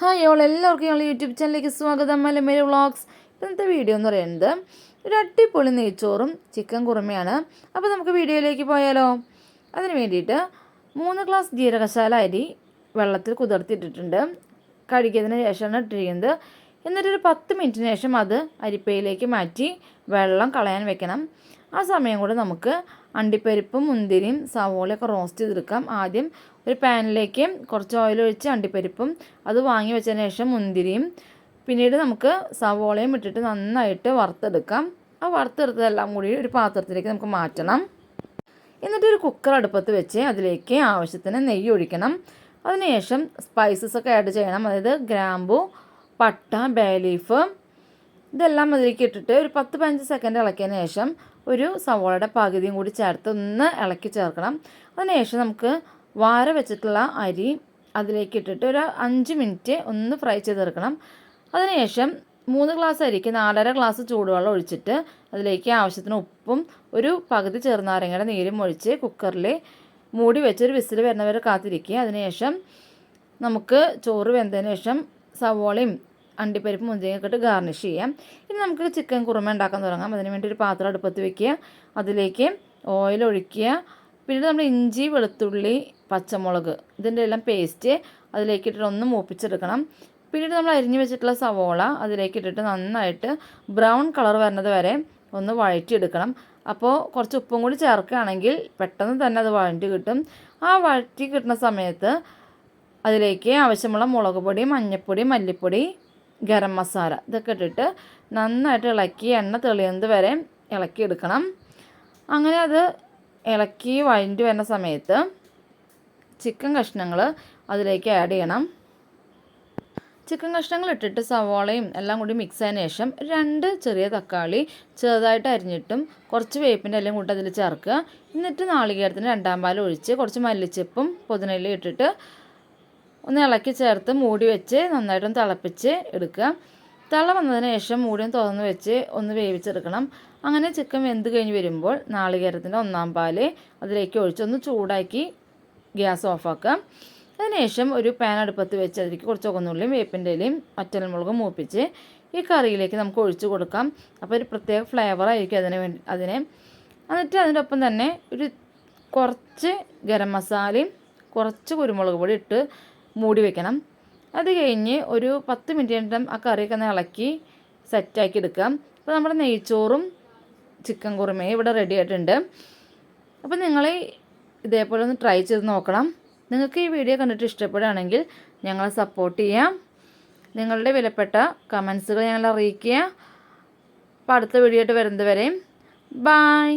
Hi all എല്ലാവർക്കും ഞങ്ങൾ YouTube ചാനലിലേക്ക് സ്വാഗതം. മലമേരി വ്ളോഗ്സ് ഇന്നത്തെ വീഡിയോ എന്ന് പറയുന്നത് ഒരു അടിപൊളി നെയ്ച്ചോറും ചിക്കൻ കുറുമയാണ്. അപ്പോൾ നമുക്ക് വീഡിയോയിലേക്ക് പോയാലോ. അതിന് വേണ്ടിയിട്ട് മൂന്ന് ഗ്ലാസ് ജീരകശാല അരി വെള്ളത്തിൽ കുതിർത്തിട്ടിട്ടുണ്ട്. കഴുകിയതിന് ശേഷമാണ് ഇട്ടിരിക്കുന്നത്. എന്നിട്ടൊരു പത്ത് മിനിറ്റിന് ശേഷം അത് അരിപ്പയിലേക്ക് മാറ്റി വെള്ളം കളയാൻ വെക്കണം. ആ സമയം കൂടെ നമുക്ക് അണ്ടിപ്പരിപ്പും മുന്തിരിയും സവോളയൊക്കെ റോസ്റ്റ് ചെയ്തെടുക്കാം. ആദ്യം ഒരു പാനിലേക്ക് കുറച്ച് ഓയിൽ ഒഴിച്ച് അണ്ടിപ്പരിപ്പും അത് വാങ്ങി വെച്ചതിന് ശേഷം മുന്തിരിയും. പിന്നീട് നമുക്ക് സവോളയും ഇട്ടിട്ട് നന്നായിട്ട് വറുത്തെടുക്കാം. ആ വറുത്തെടുത്തതെല്ലാം കൂടി ഒരു പാത്രത്തിലേക്ക് നമുക്ക് മാറ്റണം. എന്നിട്ട് ഒരു കുക്കർ അടുപ്പത്ത് വെച്ച് അതിലേക്ക് ആവശ്യത്തിന് നെയ്യ് ഒഴിക്കണം. അതിനുശേഷം സ്പൈസസ് ഒക്കെ ആഡ് ചെയ്യണം. അതായത് ഗ്രാമ്പു പട്ട ബേ ലീഫ് ഇതെല്ലാം അതിലേക്ക് ഇട്ടിട്ട് ഒരു പത്ത് പതിനഞ്ച് സെക്കൻഡ് ഇളക്കിയതിന് ശേഷം ഒരു സവോളയുടെ പകുതിയും കൂടി ചേർത്ത് ഒന്ന് ഇളക്കി ചേർക്കണം. അതിനുശേഷം നമുക്ക് വാര വെച്ചിട്ടുള്ള അരി അതിലേക്ക് ഇട്ടിട്ട് ഒരു അഞ്ച് മിനിറ്റ് ഒന്ന് ഫ്രൈ ചെയ്തെടുക്കണം. അതിനുശേഷം മൂന്ന് ഗ്ലാസ് അരിക്ക് നാലര ഗ്ലാസ് ചൂടുവെള്ളം ഒഴിച്ചിട്ട് അതിലേക്ക് ആവശ്യത്തിന് ഉപ്പും ഒരു പകുതി ചെറുനാരങ്ങയുടെ നീരും ഒഴിച്ച് കുക്കറിൽ മൂടി വെച്ച് ഒരു വിസിൽ വരുന്നവരെ കാത്തിരിക്കുക. അതിനുശേഷം നമുക്ക് ചോറ് വെന്തതിന് ശേഷം സവോളയും അണ്ടിപ്പരിപ്പ് മുന്തിരിയൊക്കെ ഇട്ട് ഗാർണിഷ് ചെയ്യാം. ഇനി നമുക്ക് ചിക്കൻ കുറുമ ഉണ്ടാക്കാൻ തുടങ്ങാം. അതിന് വേണ്ടി ഒരു പാത്രം അടുപ്പത്ത് വെക്കുക. അതിലേക്ക് ഓയിൽ ഒഴിക്കുക. പിന്നീട് നമ്മൾ ഇഞ്ചി വെളുത്തുള്ളി പച്ചമുളക് ഇതിന്റെ എല്ലാം പേസ്റ്റ് അതിലേക്ക് ഇട്ടിട്ട് ഒന്ന് മൂപ്പിച്ചെടുക്കണം. പിന്നീട് നമ്മൾ അരിഞ്ഞു വെച്ചിട്ടുള്ള സവോള അതിലേക്ക് ഇട്ടിട്ട് നന്നായിട്ട് ബ്രൗൺ കളർ വരുന്നത് വരെ ഒന്ന് വഴറ്റിയെടുക്കണം. അപ്പോൾ കുറച്ച് ഉപ്പും കൂടി ചേർക്കുകയാണെങ്കിൽ പെട്ടെന്ന് തന്നെ അത് വഴറ്റി കിട്ടും. ആ വഴറ്റി കിട്ടുന്ന സമയത്ത് അതിലേക്ക് ആവശ്യമുള്ള മുളക് പൊടി മഞ്ഞൾപ്പൊടി മല്ലിപ്പൊടി ഗരം മസാല ഇതൊക്കെ ഇട്ടിട്ട് നന്നായിട്ട് ഇളക്കി എണ്ണ തെളിയുന്നത് വരെ ഇളക്കിയെടുക്കണം. അങ്ങനെ അത് ഇളക്കി വഴിഞ്ഞു വരുന്ന സമയത്ത് ചിക്കൻ കഷ്ണങ്ങൾ അതിലേക്ക് ആഡ് ചെയ്യണം. ചിക്കൻ കഷ്ണങ്ങൾ ഇട്ടിട്ട് സവാളയും എല്ലാം കൂടി മിക്സ് ആയതിനു ശേഷം രണ്ട് ചെറിയ തക്കാളി ചെറുതായിട്ട് അരിഞ്ഞിട്ടും കുറച്ച് വേപ്പിന്റെ എല്ലാം കൂട്ടി അതിൽ ചേർക്കുക. എന്നിട്ട് നാളികേരത്തിന് രണ്ടാം പാൽ ഒഴിച്ച് കുറച്ച് മല്ലിച്ചപ്പും പുതിനയിലും ഇട്ടിട്ട് ഒന്ന് ഇളക്കി ചേർത്ത് മൂടി വെച്ച് നന്നായിട്ടൊന്ന് തിളപ്പിച്ച് എടുക്കുക. തിള വന്നതിന് ശേഷം മൂടിയും തുറന്ന് വെച്ച് ഒന്ന് വേവിച്ചെടുക്കണം. അങ്ങനെ ചിക്കൻ വെന്ത് കഴിഞ്ഞ് വരുമ്പോൾ നാളികേരത്തിന്റെ ഒന്നാം പാൽ അതിലേക്ക് ഒഴിച്ച് ഒന്ന് ചൂടാക്കി ഗ്യാസ് ഓഫാക്കാം അതിനുശേഷം ഒരു പാൻ അടുപ്പത്ത് വെച്ച് അതിലേക്ക് കുറച്ച് ഒന്നുള്ളിയും വേപ്പിന്റെ ഇലയും ഒറ്റൽമുളകും മൂപ്പിച്ച് ഈ കറിയിലേക്ക് നമുക്ക് ഒഴിച്ചു കൊടുക്കാം. അപ്പോൾ ഒരു പ്രത്യേക ഫ്ലേവർ ആയിരിക്കും അതിന് വേണ്ടി അതിനെ. എന്നിട്ട് അതിന്റെ ഒപ്പം തന്നെ ഒരു കുറച്ച് ഗരം മസാലയും കുറച്ച് കുരുമുളക് പൊടി ഇട്ട് മൂടി വെക്കണം. അത് കഴിഞ്ഞ് ഒരു പത്ത് മിനിറ്റ് കഴിഞ്ഞിട്ട് ആ കറിയൊക്കെ ഒന്ന് ഇളക്കി സെറ്റാക്കി എടുക്കാം. അപ്പോൾ നമ്മുടെ നെയ്ച്ചോറും ചിക്കൻ കുറുമയും ഇവിടെ റെഡി ആയിട്ടുണ്ട്. അപ്പോൾ നിങ്ങൾ ഇതേപോലെ ഒന്ന് ട്രൈ ചെയ്ത് നോക്കണം. നിങ്ങൾക്ക് ഈ വീഡിയോ കണ്ടിട്ട് ഇഷ്ടപ്പെടുകയാണെങ്കിൽ ഞങ്ങളെ സപ്പോർട്ട് ചെയ്യാം നിങ്ങളുടെ വിലപ്പെട്ട കമൻസുകൾ ഞങ്ങളെ അറിയിക്കുക. അപ്പോൾ അടുത്ത വീഡിയോ ആയിട്ട് വരുന്നത് വരെയും ബായ്